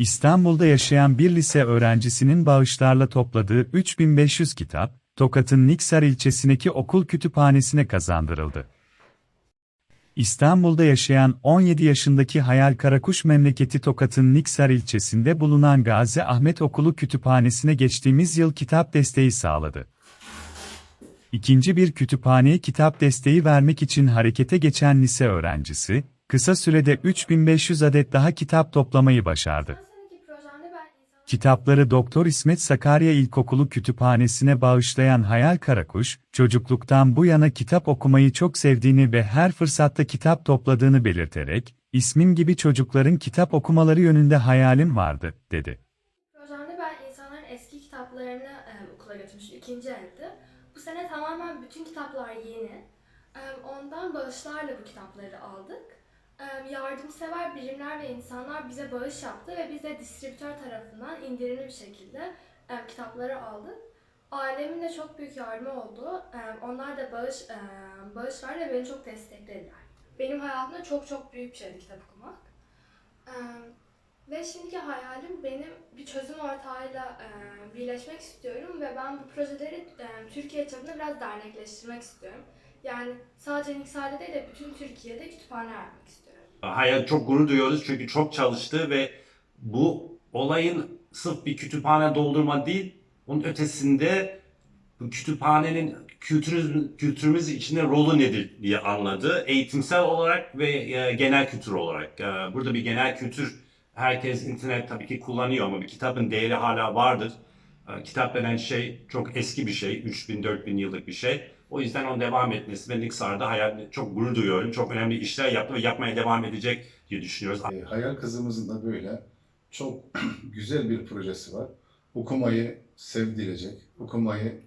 İstanbul'da yaşayan bir lise öğrencisinin bağışlarla topladığı 3500 kitap, Tokat'ın Niksar ilçesindeki okul kütüphanesine kazandırıldı. İstanbul'da yaşayan 17 yaşındaki Hayal Karakuş memleketi Tokat'ın Niksar ilçesinde bulunan Gazi Ahmet Okulu Kütüphanesi'ne geçtiğimiz yıl kitap desteği sağladı. İkinci bir kütüphaneye kitap desteği vermek için harekete geçen lise öğrencisi, kısa sürede 3500 adet daha kitap toplamayı başardı. sonraki projemde ben insan... Kitapları Doktor İsmet Sakarya İlkokulu Kütüphanesi'ne bağışlayan Hayal Karakuş, çocukluktan bu yana kitap okumayı çok sevdiğini ve her fırsatta kitap topladığını belirterek, ismim gibi çocukların kitap okumaları yönünde hayalim vardı, dedi. Projemde ben insanların eski kitaplarını e, okula götürmüştüm. ikinci elde. Bu sene tamamen bütün kitaplar yeni. E, ondan bağışlarla bu kitapları aldık. Yardımsever birimler ve insanlar bize bağış yaptı ve biz de distribütör tarafından indirimli bir şekilde kitapları aldık. Ailemin de çok büyük yardımı oldu. Onlar da bağış bağış verdi ve beni çok desteklediler. Benim hayatımda çok çok büyük bir şeydi kitap okumak. Ve şimdiki hayalim benim bir çözüm ortağıyla birleşmek istiyorum ve ben bu projeleri Türkiye çapında biraz dernekleştirmek istiyorum. Yani sadece Niksar'da değil de bütün Türkiye'de kütüphane yapmak istiyorum. Hayal çok gurur duyuyoruz çünkü çok çalıştı ve bu olayın sırf bir kütüphane doldurma değil, onun ötesinde bu kütüphanenin kültürümüz, kültürümüz içinde rolü nedir diye anladı. Eğitimsel olarak ve e, genel kültür olarak. E, burada bir genel kültür herkes internet tabii ki kullanıyor ama bir kitabın değeri hala vardır. E, kitap denen şey çok eski bir şey, 3000-4000 yıllık bir şey. O yüzden onun devam etmesi ve Niksar'da hayal çok gurur duyuyorum. Çok önemli işler yaptı ve yapmaya devam edecek diye düşünüyoruz. E, Hayal kızımızın da böyle çok güzel bir projesi var. Okumayı sevdirecek, okumayı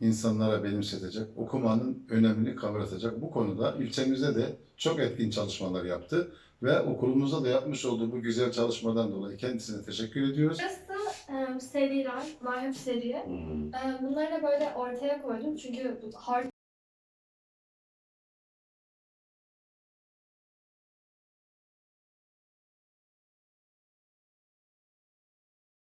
insanlara benimsetecek, okumanın önemini kavratacak. Bu konuda ilçemizde de çok etkin çalışmalar yaptı ve okulumuzda da yapmış olduğu bu güzel çalışmadan dolayı kendisine teşekkür ediyoruz. E, seriler, var hep seri. Bunları da böyle ortaya koydum çünkü hard